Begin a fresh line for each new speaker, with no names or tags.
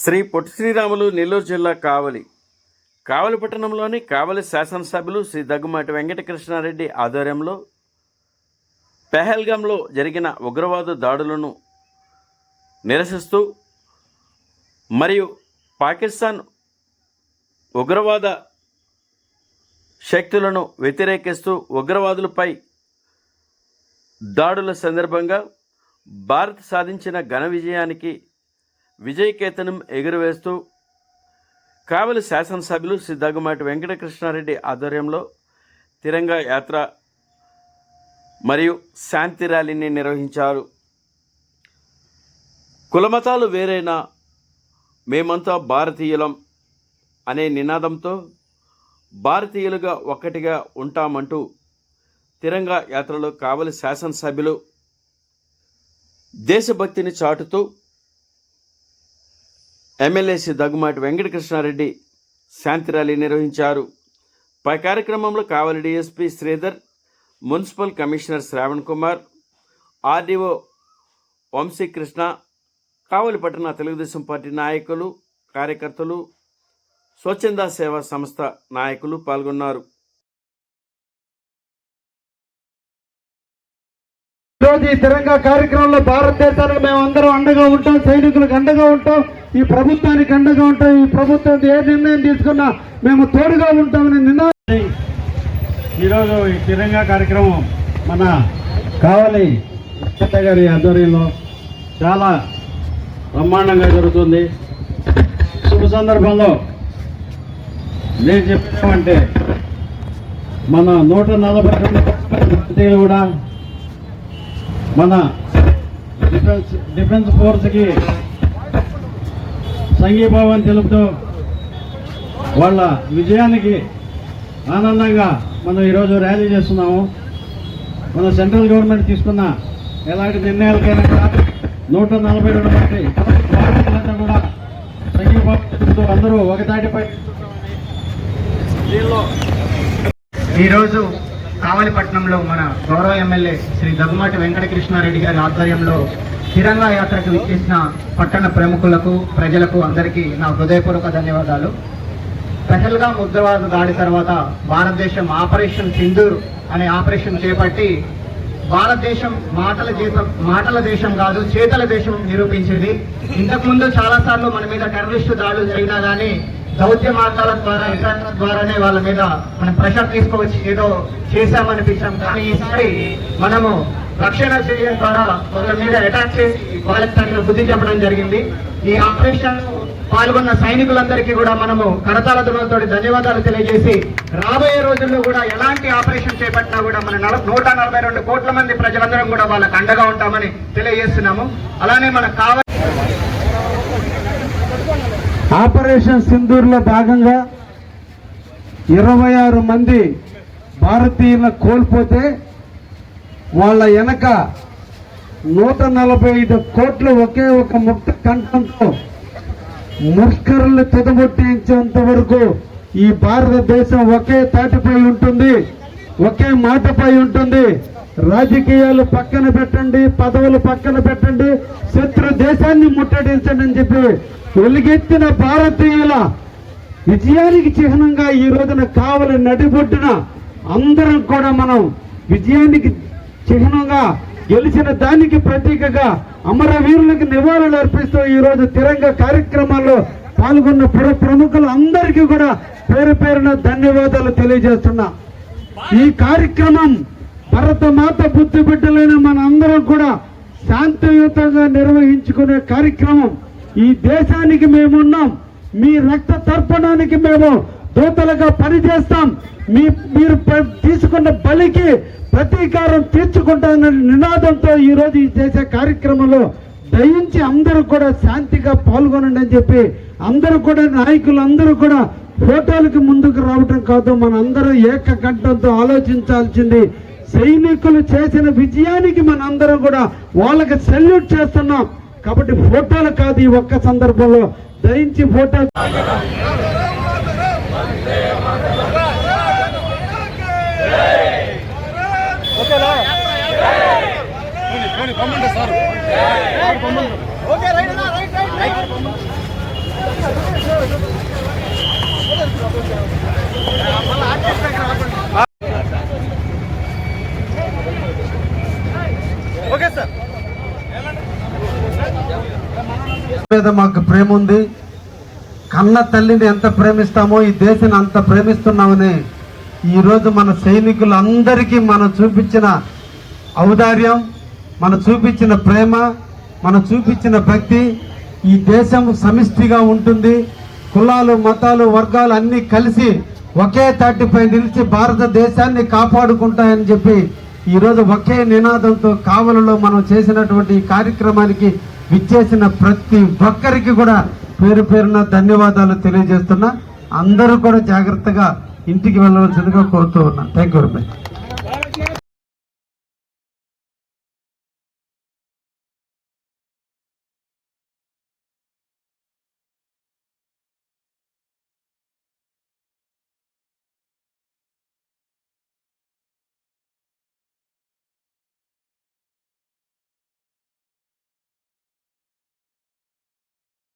శ్రీ పొట్టి శ్రీరాములు నెల్లూరు జిల్లా కావలి. కావలి పట్టణంలోని కావలి శాసనసభ్యులు శ్రీ దగ్గుమాటి వెంకటకృష్ణారెడ్డి ఆధ్వర్యంలో పెహల్గాంలో జరిగిన ఉగ్రవాద దాడులను నిరసిస్తూ మరియు పాకిస్తాన్ ఉగ్రవాద శక్తులను వ్యతిరేకిస్తూ ఉగ్రవాదులపై దాడుల సందర్భంగా భారత్ సాధించిన ఘన విజయానికి విజయకేతనం ఎగురవేస్తూ కావలి శాసనసభ్యులు శ్రీ దగ్గుమాటి వెంకటకృష్ణారెడ్డి ఆధ్వర్యంలో తిరంగా యాత్ర మరియు శాంతి ర్యాలీని నిర్వహించారు. కులమతాలు వేరైనా మేమంతా భారతీయులం అనే నినాదంతో భారతీయులుగా ఒక్కటిగా ఉంటామంటూ తిరంగా యాత్రలో కావలి శాసనసభ్యులు దేశభక్తిని చాటుతూ ఎమ్మెల్యేసి దగ్గుమాటి వెంకటకృష్ణారెడ్డి శాంతి ర్యాలీ నిర్వహించారు. పై కార్యక్రమంలో Kavali DSP Sridhar municipal commissioner Shravan Kumar RDO Vamsikrishna Kavali పట్టణ తెలుగుదేశం పార్టీ నాయకులు కార్యకర్తలు స్వచ్ఛంద సేవా సంస్థ నాయకులు పాల్గొన్నారు.
ఈరోజు ఈ తిరంగా కార్యక్రమంలో భారతదేశానికి మేము అందరం అండగా ఉంటాం సైనికులకు అండగా ఉంటాం ఈ ప్రభుత్వానికి అండగా ఉంటాం ఈ ప్రభుత్వం ఏ నిర్ణయం తీసుకున్నా మేము తోడుగా ఉంటామని నినాదం. ఈరోజు ఈ తిరంగా కార్యక్రమం మన కావాలి గారి ఆధ్వర్యంలో చాలా బ్రహ్మాండంగా జరుగుతుంది. శుభ సందర్భంలో నేను చెప్పినామంటే మన నూట నలభై కూడా మన డిఫెన్స్ డిఫెన్స్ ఫోర్స్కి సంఘీభావం తెలుపుతూ వాళ్ళ విజయానికి ఆనందంగా మనం ఈరోజు ర్యాలీ చేస్తున్నాము. మన సెంట్రల్ గవర్నమెంట్ తీసుకున్న ఎలాంటి నిర్ణయాలకైనా నూట నలభై రెండు మంది కూడా సంఘీభావం తెలుపుతూ అందరూ ఒకతాటిపై
ఈరోజు కావలిపట్నంలో మన గౌరవ ఎమ్మెల్యే శ్రీ దగ్గుమాటి వెంకటకృష్ణారెడ్డి గారి ఆధ్వర్యంలో తిరంగా యాత్రకు విచ్చేసిన పట్టణ ప్రముఖులకు ప్రజలకు అందరికీ నా హృదయపూర్వక ధన్యవాదాలు. పెహల్గాం ముద్రవాద దాడి తర్వాత భారతదేశం ఆపరేషన్ సింధూర్ అనే ఆపరేషన్ చేపట్టి భారతదేశం మాటల దేశం మాటల దేశం కాదు చేతల దేశం నిరూపించింది. ఇంతకుముందు చాలాసార్లు మన మీద టెర్రరిస్టు దాడులు జరిగినా కానీ దౌత్య మార్గాల ద్వారా ఇతరుల ద్వారానే వాళ్ళ మీద మనం ప్రెషర్ తీసుకొచ్చి ఏదో చేశామనిపించాం కానీ ఈసారి మనము రక్షణ చేయడం ద్వారా వాళ్ళ మీద అటాక్ చేసి వాళ్ళకి తగిన బుద్ధి చెప్పడం జరిగింది. ఈ ఆపరేషన్ పాల్గొన్న సైనికులందరికీ కూడా మనము కరతాల దునలతో ధన్యవాదాలు తెలియజేసి రాబోయే రోజుల్లో కూడా ఎలాంటి ఆపరేషన్ చేపట్టినా కూడా మన నూట నలభై రెండు కోట్ల మంది ప్రజలందరం కూడా వాళ్ళకి అండగా ఉంటామని తెలియజేస్తున్నాము. అలానే మనకు కావాలి
ఆపరేషన్ సింధూర్లో భాగంగా ఇరవై ఆరు మంది భారతీయులను కోల్పోతే వాళ్ళ వెనక నూట నలభై ఐదు కోట్లు ఒకే ఒక ముక్త కంఠంతో ముష్కరులు తుదముట్టించేంత వరకు ఈ భారతదేశం ఒకే తాటిపై ఉంటుంది ఒకే మాటపై ఉంటుంది. రాజకీయాలు పక్కన పెట్టండి పదవులు పక్కన పెట్టండి దేశాన్ని ముట్టడించండి అని చెప్పి వెలుగెత్తిన భారతీయుల విజయానికి చిహ్నంగా ఈ రోజున కావలి నడిబొడ్డున అందరం కూడా మనం విజయానికి చిహ్నంగా గెలిచిన దానికి ప్రతీకగా అమరవీరులకు నివాళులు అర్పిస్తూ ఈ రోజు తిరంగ కార్యక్రమాల్లో పాల్గొన్న పుర ప్రముఖులు అందరికీ కూడా పేరు పేరున ధన్యవాదాలు తెలియజేస్తున్నా. ఈ కార్యక్రమం భరతమాత బుద్ధి బిడ్డలైన మన అందరం కూడా శాంతియుతంగా నిర్వహించుకునే కార్యక్రమం ఈ దేశానికి మేమున్నాం. మీ రక్త తర్పణానికి మేము దూతలుగా పనిచేస్తాం. మీ మీరు తీసుకున్న బలికి ప్రతీకారం తీర్చుకుంటానని నినాదంతో ఈరోజు ఈ చేసే కార్యక్రమంలో దయించి అందరూ కూడా శాంతిగా పాల్గొనండి అని చెప్పి అందరూ కూడా నాయకులు అందరూ కూడా ఫోటోలకి ముందుకు రావటం కాదు. మనందరూ ఏకకంఠంతో ఆలోచించాల్సింది సైనికులు చేసిన విజయానికి మనందరం కూడా వాళ్ళకి సెల్యూట్ చేస్తున్నాం. కాబట్టి ఫోటోలు కాదు ఈ ఒక్క సందర్భంలో. దయించి ఫోటో
మీద మాకు ప్రేమ ఉంది. కన్న తల్లిని ఎంత ప్రేమిస్తామో ఈ దేశాన్ని అంత ప్రేమిస్తున్నామని ఈరోజు మన సైనికులందరికీ మనం చూపించిన ఔదార్యం మనం చూపించిన ప్రేమ మనం చూపించిన భక్తి ఈ దేశం సమిష్టిగా ఉంటుంది. కులాలు మతాలు వర్గాలు అన్నీ కలిసి ఒకే తాటిపై నిలిచి భారతదేశాన్ని కాపాడుకుంటాయని చెప్పి ఈరోజు ఒకే నినాదంతో కావలలో మనం చేసినటువంటి ఈ కార్యక్రమానికి విచ్చేసిన ప్రతి ఒక్కరికి కూడా పేరు పేరున ధన్యవాదాలు తెలియజేస్తున్నా. అందరూ కూడా జాగ్రత్తగా ఇంటికి వెళ్ళవలసిందిగా కోరుతూ ఉన్నా. Thank you very much